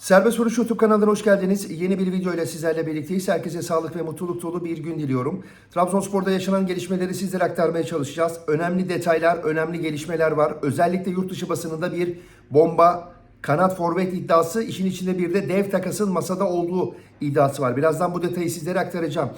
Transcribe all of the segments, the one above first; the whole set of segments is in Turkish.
Serbest Vuruş YouTube kanalına hoş geldiniz. Yeni bir video ile sizlerle birlikteyiz. Herkese sağlık ve mutluluk dolu bir gün diliyorum. Trabzonspor'da yaşanan gelişmeleri sizlere aktarmaya çalışacağız. Önemli detaylar, önemli gelişmeler var. Özellikle yurt dışı basınında bir bomba kanat forvet iddiası, işin içinde bir de dev takasın masada olduğu iddiası var. Birazdan bu detayı sizlere aktaracağım.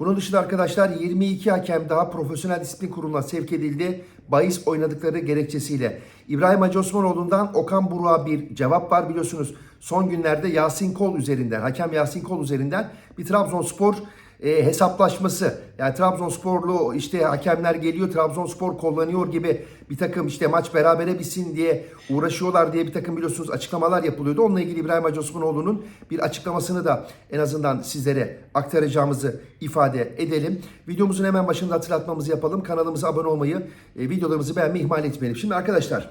Bunun dışında arkadaşlar 22 hakem daha profesyonel disiplin kuruluna sevk edildi. Bahis oynadıkları gerekçesiyle. İbrahim Hacı Osmanoğlu'ndan Okan Buruk'a bir cevap var biliyorsunuz. Son günlerde Yasin Kol üzerinden, hakem Yasin Kol üzerinden bir Trabzonspor e, hesaplaşması. Yani Trabzonsporlu işte hakemler geliyor, Trabzonspor kullanıyor gibi bir takım işte maç berabere bitsin diye uğraşıyorlar diye bir takım biliyorsunuz açıklamalar yapılıyordu. Onunla ilgili İbrahim Hacı Osmanoğlu'nun bir açıklamasını da en azından sizlere aktaracağımızı ifade edelim. Videomuzun hemen başında hatırlatmamızı yapalım. Kanalımıza abone olmayı, e, videolarımızı beğenmeyi ihmal etmeyelim. Şimdi arkadaşlar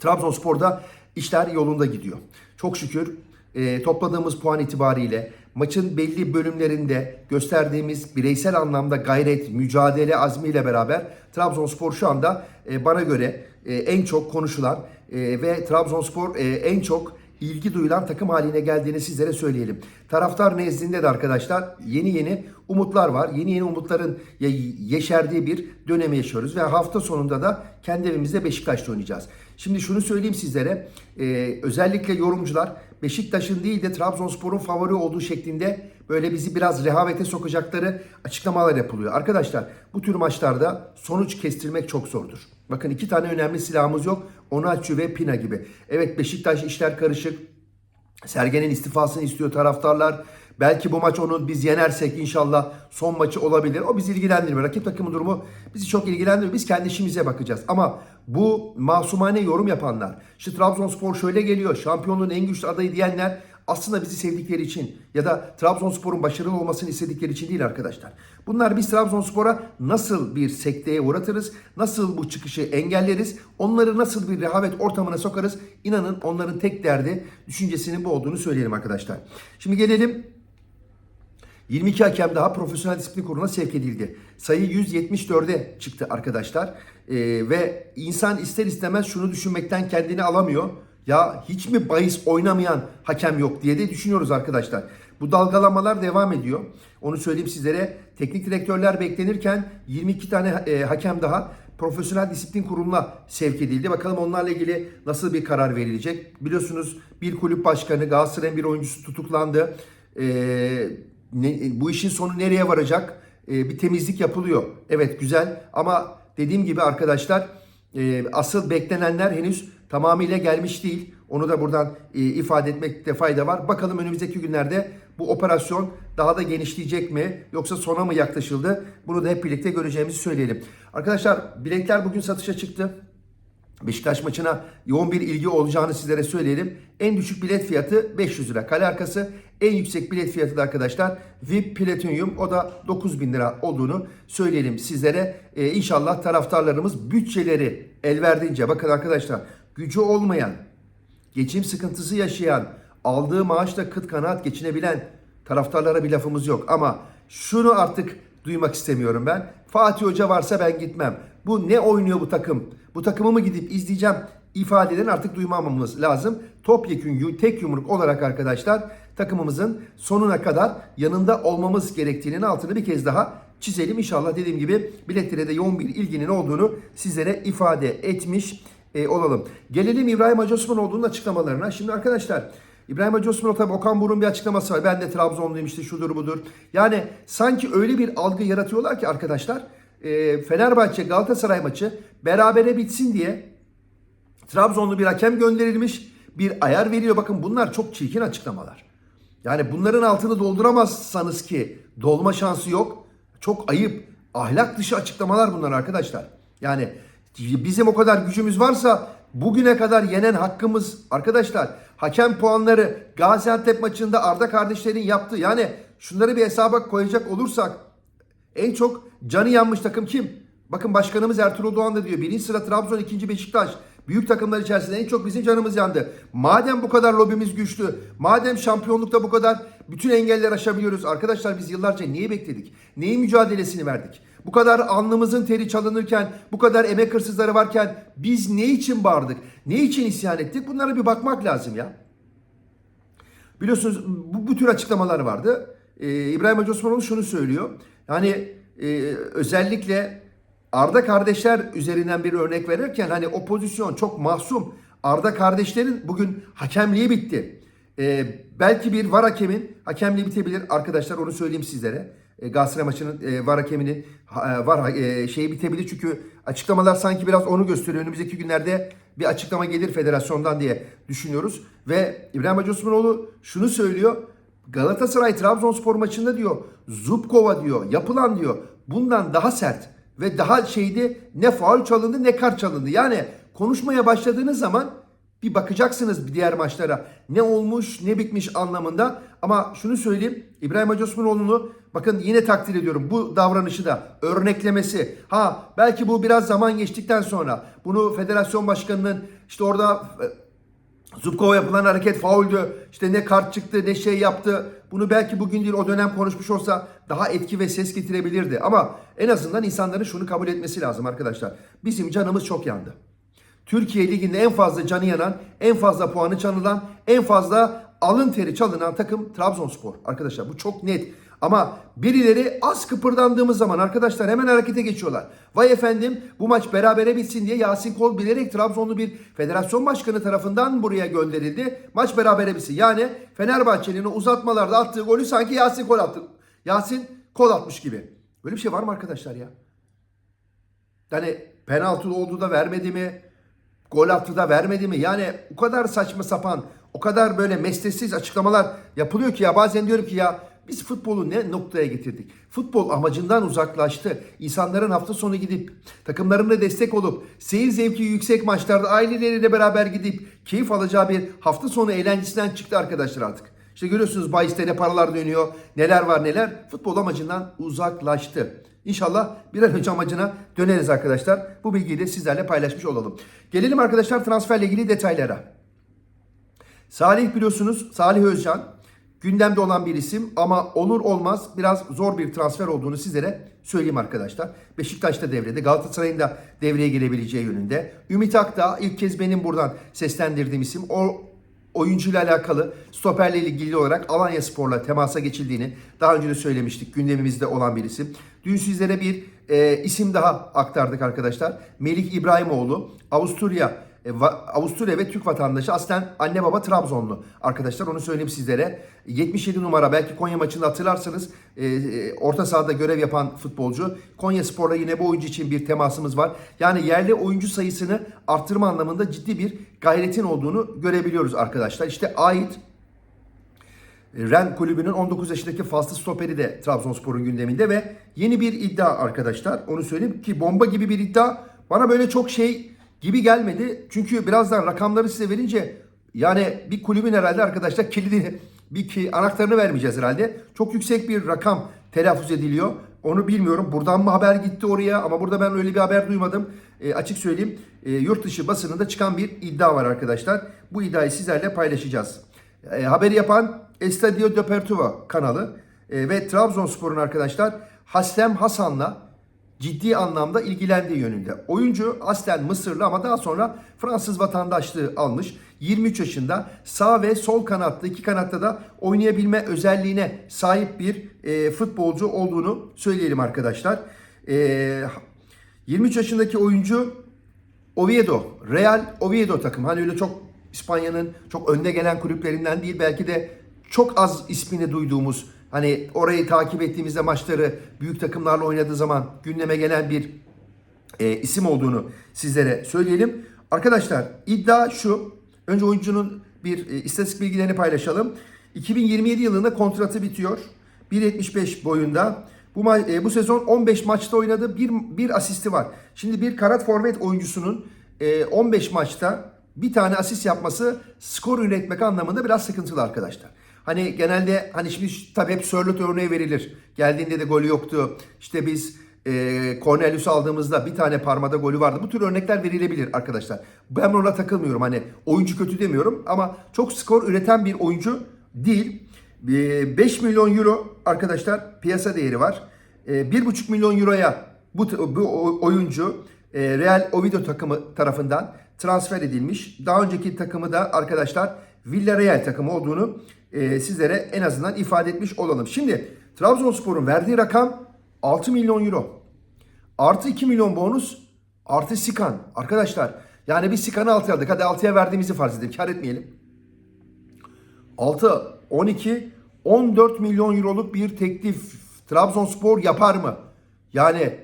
Trabzonspor'da işler yolunda gidiyor. Çok şükür e, topladığımız puan itibariyle maçın belli bölümlerinde gösterdiğimiz bireysel anlamda gayret, mücadele azmiyle beraber Trabzonspor şu anda e, bana göre e, en çok konuşulan e, ve Trabzonspor en çok ilgi duyulan takım haline geldiğini sizlere söyleyelim. Taraftar nezdinde de arkadaşlar yeni yeni umutlar var. Yeni yeni umutların ye- yeşerdiği bir dönemi yaşıyoruz ve hafta sonunda da kendi evimizde Beşiktaş'ta oynayacağız. Şimdi şunu söyleyeyim sizlere. e, özellikle yorumcular Beşiktaş'ın değil de Trabzonspor'un favori olduğu şeklinde böyle bizi biraz rehavete sokacakları açıklamalar yapılıyor. Arkadaşlar bu tür maçlarda sonuç kestirmek çok zordur. Bakın iki tane önemli silahımız yok. Onaçu ve Pina gibi. Evet Beşiktaş işler karışık. Sergen'in istifasını istiyor taraftarlar. Belki bu maç onu biz yenersek inşallah son maçı olabilir. O bizi ilgilendirmiyor. Rakip takımın durumu bizi çok ilgilendirmiyor. Biz kendi işimize bakacağız. Ama bu masumane yorum yapanlar, işte Trabzonspor şöyle geliyor, şampiyonluğun en güçlü adayı diyenler aslında bizi sevdikleri için ya da Trabzonspor'un başarılı olmasını istedikleri için değil arkadaşlar. Bunlar biz Trabzonspor'a nasıl bir sekteye uğratırız, nasıl bu çıkışı engelleriz, onları nasıl bir rehavet ortamına sokarız. İnanın onların tek derdi düşüncesinin bu olduğunu söyleyelim arkadaşlar. Şimdi gelelim 22 hakem daha profesyonel disiplin kuruluna sevk edildi. Sayı 174'e çıktı arkadaşlar. Ee, ve insan ister istemez şunu düşünmekten kendini alamıyor. Ya hiç mi bahis oynamayan hakem yok diye de düşünüyoruz arkadaşlar. Bu dalgalamalar devam ediyor. Onu söyleyeyim sizlere. Teknik direktörler beklenirken 22 tane e, hakem daha profesyonel disiplin kuruluna sevk edildi. Bakalım onlarla ilgili nasıl bir karar verilecek. Biliyorsunuz bir kulüp başkanı Galatasaray'ın bir oyuncusu tutuklandı. Ee, ne, bu işin sonu nereye varacak? Ee, bir temizlik yapılıyor. Evet güzel ama dediğim gibi arkadaşlar e, asıl beklenenler henüz tamamıyla gelmiş değil. Onu da buradan e, ifade etmekte fayda var. Bakalım önümüzdeki günlerde bu operasyon daha da genişleyecek mi yoksa sona mı yaklaşıldı? Bunu da hep birlikte göreceğimizi söyleyelim. Arkadaşlar biletler bugün satışa çıktı. Beşiktaş maçına yoğun bir ilgi olacağını sizlere söyleyelim. En düşük bilet fiyatı 500 lira. Kale arkası en yüksek bilet fiyatı da arkadaşlar VIP Platinum o da 9000 lira olduğunu söyleyelim sizlere. Ee, inşallah taraftarlarımız bütçeleri el verdiğince bakın arkadaşlar gücü olmayan, geçim sıkıntısı yaşayan, aldığı maaşla kıt kanaat geçinebilen taraftarlara bir lafımız yok. Ama şunu artık duymak istemiyorum ben. Fatih Hoca varsa ben gitmem. Bu ne oynuyor bu takım? Bu takımı mı gidip izleyeceğim ifadelerini artık duymamamız lazım. Topyekün tek yumruk olarak arkadaşlar takımımızın sonuna kadar yanında olmamız gerektiğinin altını bir kez daha çizelim. İnşallah dediğim gibi biletlere de yoğun bir ilginin olduğunu sizlere ifade etmiş e, olalım. Gelelim İbrahim Hacı Osmanoğlu'nun açıklamalarına. Şimdi arkadaşlar İbrahim Hacı Osmanoğlu tabi Okan Buruk'un bir açıklaması var. Ben de Trabzonluyum işte şudur budur. Yani sanki öyle bir algı yaratıyorlar ki arkadaşlar e, Fenerbahçe Galatasaray maçı berabere bitsin diye Trabzonlu bir hakem gönderilmiş. Bir ayar veriyor. Bakın bunlar çok çirkin açıklamalar. Yani bunların altını dolduramazsanız ki dolma şansı yok. Çok ayıp. Ahlak dışı açıklamalar bunlar arkadaşlar. Yani bizim o kadar gücümüz varsa bugüne kadar yenen hakkımız arkadaşlar hakem puanları Gaziantep maçında Arda kardeşlerin yaptığı yani şunları bir hesaba koyacak olursak en çok canı yanmış takım kim? Bakın başkanımız Ertuğrul Doğan da diyor. Birinci sıra Trabzon, ikinci Beşiktaş. Büyük takımlar içerisinde en çok bizim canımız yandı. Madem bu kadar lobimiz güçlü, madem şampiyonlukta bu kadar bütün engeller aşabiliyoruz. Arkadaşlar biz yıllarca niye bekledik? Neyin mücadelesini verdik? Bu kadar alnımızın teri çalınırken, bu kadar emek hırsızları varken biz ne için bağırdık? Ne için isyan ettik? Bunlara bir bakmak lazım ya. Biliyorsunuz bu, bu tür açıklamalar vardı. Ee, İbrahim Hacı Osmanoğlu şunu söylüyor. Yani e, özellikle Arda kardeşler üzerinden bir örnek verirken hani o pozisyon çok mahsum. Arda kardeşlerin bugün hakemliği bitti. Ee, belki bir var hakemin hakemliği bitebilir arkadaşlar onu söyleyeyim sizlere. E, Galatasaray maçının e, var hakeminin ha- e, var e, şeyi bitebilir çünkü açıklamalar sanki biraz onu gösteriyor. Önümüzdeki günlerde bir açıklama gelir federasyondan diye düşünüyoruz. Ve İbrahim Hacı Osmanoğlu şunu söylüyor. Galatasaray Trabzonspor maçında diyor Zubkova diyor yapılan diyor bundan daha sert ve daha şeydi ne faul çalındı ne kart çalındı. Yani konuşmaya başladığınız zaman bir bakacaksınız diğer maçlara ne olmuş ne bitmiş anlamında. Ama şunu söyleyeyim İbrahim Hacı Osmanoğlu'nu bakın yine takdir ediyorum bu davranışı da örneklemesi. Ha belki bu biraz zaman geçtikten sonra bunu federasyon başkanının işte orada e, Zubkova yapılan hareket fauldü. İşte ne kart çıktı ne şey yaptı. Bunu belki bugün değil o dönem konuşmuş olsa daha etki ve ses getirebilirdi. Ama en azından insanların şunu kabul etmesi lazım arkadaşlar. Bizim canımız çok yandı. Türkiye Ligi'nde en fazla canı yanan, en fazla puanı çalınan, en fazla alın teri çalınan takım Trabzonspor. Arkadaşlar bu çok net. Ama birileri az kıpırdandığımız zaman arkadaşlar hemen harekete geçiyorlar. Vay efendim bu maç berabere bitsin diye Yasin Kol bilerek Trabzonlu bir federasyon başkanı tarafından buraya gönderildi. Maç berabere bitsin. Yani Fenerbahçe'nin uzatmalarda attığı golü sanki Yasin Kol attı. Yasin Kol atmış gibi. Böyle bir şey var mı arkadaşlar ya? Yani penaltı oldu da vermedi mi? Gol attı da vermedi mi? Yani o kadar saçma sapan, o kadar böyle mesnetsiz açıklamalar yapılıyor ki ya bazen diyorum ki ya biz futbolu ne noktaya getirdik? Futbol amacından uzaklaştı. İnsanların hafta sonu gidip takımlarına destek olup seyir zevki yüksek maçlarda aileleriyle beraber gidip keyif alacağı bir hafta sonu eğlencesinden çıktı arkadaşlar artık. İşte görüyorsunuz bahiste ne paralar dönüyor, neler var neler. Futbol amacından uzaklaştı. İnşallah bir an önce amacına döneriz arkadaşlar. Bu bilgiyi de sizlerle paylaşmış olalım. Gelelim arkadaşlar transferle ilgili detaylara. Salih biliyorsunuz Salih Özcan gündemde olan bir isim ama olur olmaz biraz zor bir transfer olduğunu sizlere söyleyeyim arkadaşlar. Beşiktaş'ta devrede Galatasaray'ın da devreye girebileceği yönünde. Ümit Akdağ ilk kez benim buradan seslendirdiğim isim. O oyuncuyla alakalı stoperle ilgili olarak Alanya Spor'la temasa geçildiğini daha önce de söylemiştik. Gündemimizde olan bir isim. Dün sizlere bir e, isim daha aktardık arkadaşlar. Melih İbrahimoğlu Avusturya Avusturya ve Türk vatandaşı aslen anne baba Trabzonlu arkadaşlar onu söyleyeyim sizlere. 77 numara belki Konya maçında hatırlarsınız e, e, orta sahada görev yapan futbolcu. Konya Spor'la yine bu oyuncu için bir temasımız var. Yani yerli oyuncu sayısını arttırma anlamında ciddi bir gayretin olduğunu görebiliyoruz arkadaşlar. İşte ait Ren kulübünün 19 yaşındaki faslı stoperi de Trabzonspor'un gündeminde ve yeni bir iddia arkadaşlar. Onu söyleyeyim ki bomba gibi bir iddia bana böyle çok şey gibi gelmedi. Çünkü birazdan rakamları size verince yani bir kulübün herhalde arkadaşlar kilidini bir ki anahtarını vermeyeceğiz herhalde. Çok yüksek bir rakam telaffuz ediliyor. Onu bilmiyorum. Buradan mı haber gitti oraya ama burada ben öyle bir haber duymadım. E, açık söyleyeyim. E, yurt dışı basınında çıkan bir iddia var arkadaşlar. Bu iddiayı sizlerle paylaşacağız. E, haberi yapan Estadio de Pertuva kanalı e, ve Trabzonspor'un arkadaşlar Haslem Hasan'la ciddi anlamda ilgilendiği yönünde. Oyuncu aslen Mısırlı ama daha sonra Fransız vatandaşlığı almış. 23 yaşında sağ ve sol kanatta iki kanatta da oynayabilme özelliğine sahip bir e, futbolcu olduğunu söyleyelim arkadaşlar. E, 23 yaşındaki oyuncu Oviedo, Real Oviedo takım. Hani öyle çok İspanya'nın çok önde gelen kulüplerinden değil belki de çok az ismini duyduğumuz hani orayı takip ettiğimizde maçları büyük takımlarla oynadığı zaman gündeme gelen bir e, isim olduğunu sizlere söyleyelim. Arkadaşlar iddia şu. Önce oyuncunun bir e, istatistik bilgilerini paylaşalım. 2027 yılında kontratı bitiyor. 1.75 boyunda. Bu, e, bu sezon 15 maçta oynadı. Bir, bir asisti var. Şimdi bir kanat forvet oyuncusunun e, 15 maçta bir tane asist yapması skor üretmek anlamında biraz sıkıntılı arkadaşlar. Hani genelde hani şimdi tabii hep Sörlot örneği verilir. Geldiğinde de golü yoktu. İşte biz e, Cornelius aldığımızda bir tane parmada golü vardı. Bu tür örnekler verilebilir arkadaşlar. Ben ona takılmıyorum. Hani oyuncu kötü demiyorum ama çok skor üreten bir oyuncu değil. E, 5 milyon euro arkadaşlar piyasa değeri var. E, 1,5 milyon euroya bu, bu oyuncu e, Real Oviedo takımı tarafından transfer edilmiş. Daha önceki takımı da arkadaşlar Villarreal takımı olduğunu e, sizlere en azından ifade etmiş olalım. Şimdi Trabzonspor'un verdiği rakam 6 milyon euro. Artı 2 milyon bonus artı Sikan. Arkadaşlar yani biz Sikan'ı 6'ya aldık. Hadi 6'ya verdiğimizi farz edelim. Kar etmeyelim. 6, 12, 14 milyon euroluk bir teklif Trabzonspor yapar mı? Yani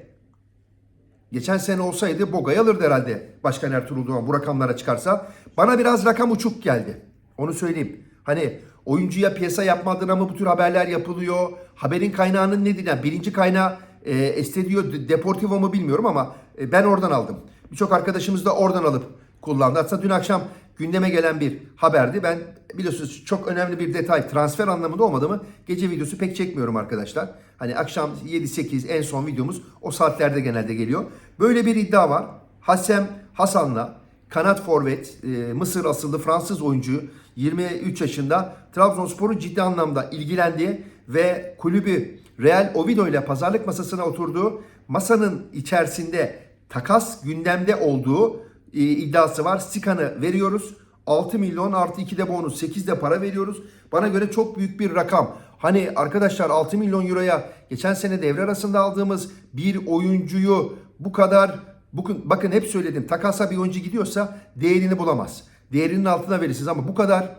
geçen sene olsaydı Boga'yı alırdı herhalde Başkan Ertuğrul Doğan bu rakamlara çıkarsa. Bana biraz rakam uçuk geldi. Onu söyleyeyim. Hani oyuncuya piyasa yapma adına mı bu tür haberler yapılıyor? Haberin kaynağının nedir? Yani birinci kaynağı e, Estadio Deportivo mu bilmiyorum ama e, ben oradan aldım. Birçok arkadaşımız da oradan alıp kullandı. Hatta dün akşam gündeme gelen bir haberdi. Ben biliyorsunuz çok önemli bir detay transfer anlamında olmadığımı gece videosu pek çekmiyorum arkadaşlar. Hani akşam 7-8 en son videomuz o saatlerde genelde geliyor. Böyle bir iddia var. Hasem Hasan'la kanat forvet e, Mısır asıllı Fransız oyuncu 23 yaşında Trabzonspor'un ciddi anlamda ilgilendiği ve kulübü Real Oviedo ile pazarlık masasına oturduğu masanın içerisinde takas gündemde olduğu e, iddiası var. Sikan'ı veriyoruz. 6 milyon artı 2 de bonus 8 de para veriyoruz. Bana göre çok büyük bir rakam. Hani arkadaşlar 6 milyon euroya geçen sene devre arasında aldığımız bir oyuncuyu bu kadar bugün bakın hep söyledim takasa bir oyuncu gidiyorsa değerini bulamaz. Değerinin altına verirsiniz ama bu kadar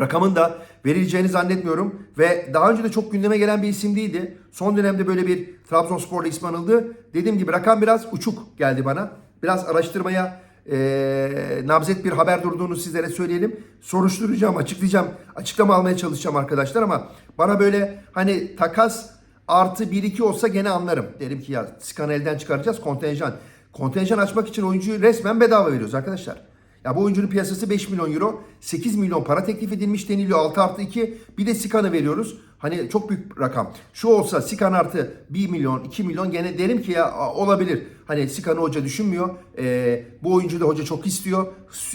rakamın da verileceğini zannetmiyorum. Ve daha önce de çok gündeme gelen bir isim değildi. Son dönemde böyle bir Trabzonspor'la ismi anıldı. Dediğim gibi rakam biraz uçuk geldi bana. Biraz araştırmaya e, nabzet bir haber durduğunu sizlere söyleyelim. Soruşturacağım, açıklayacağım, açıklama almaya çalışacağım arkadaşlar ama bana böyle hani takas artı 1-2 olsa gene anlarım. Derim ki ya Skan'ı elden çıkaracağız kontenjan. Kontenjan açmak için oyuncuyu resmen bedava veriyoruz arkadaşlar. Ya bu oyuncunun piyasası 5 milyon euro. 8 milyon para teklif edilmiş deniliyor. 6 artı 2. Bir de Sikan'ı veriyoruz. Hani çok büyük rakam. Şu olsa Sikan artı 1 milyon, 2 milyon gene derim ki ya olabilir. Hani Sikan'ı hoca düşünmüyor. Ee, bu oyuncu da hoca çok istiyor.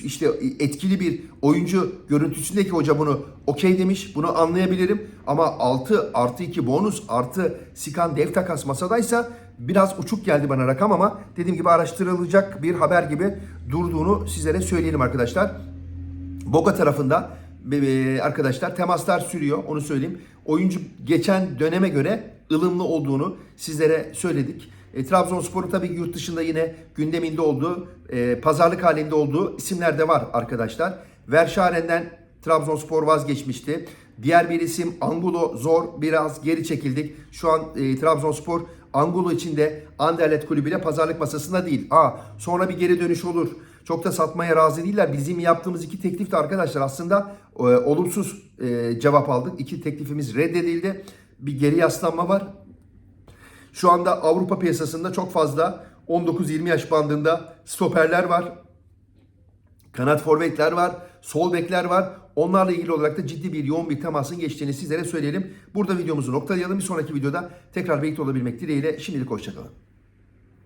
İşte etkili bir oyuncu görüntüsündeki hoca bunu okey demiş. Bunu anlayabilirim. Ama 6 artı 2 bonus artı Sikan dev takas masadaysa biraz uçuk geldi bana rakam ama dediğim gibi araştırılacak bir haber gibi durduğunu sizlere söyleyelim arkadaşlar. Boga tarafında e, arkadaşlar temaslar sürüyor onu söyleyeyim. Oyuncu geçen döneme göre ılımlı olduğunu sizlere söyledik. E, Trabzonspor'un tabii yurt dışında yine gündeminde olduğu, e, pazarlık halinde olduğu isimler de var arkadaşlar. Verscharen'den Trabzonspor vazgeçmişti. Diğer bir isim Angulo zor biraz geri çekildik. Şu an e, Trabzonspor Angulo içinde Anderlet kulübüyle pazarlık masasında değil. Aa, sonra bir geri dönüş olur. Çok da satmaya razı değiller. Bizim yaptığımız iki teklif de arkadaşlar aslında e, olumsuz e, cevap aldık. İki teklifimiz reddedildi. Bir geri yaslanma var. Şu anda Avrupa piyasasında çok fazla 19-20 yaş bandında stoperler var. Kanat forvetler var, sol bekler var. Onlarla ilgili olarak da ciddi bir yoğun bir temasın geçtiğini sizlere söyleyelim. Burada videomuzu noktalayalım. Bir sonraki videoda tekrar birlikte olabilmek dileğiyle şimdilik hoşçakalın.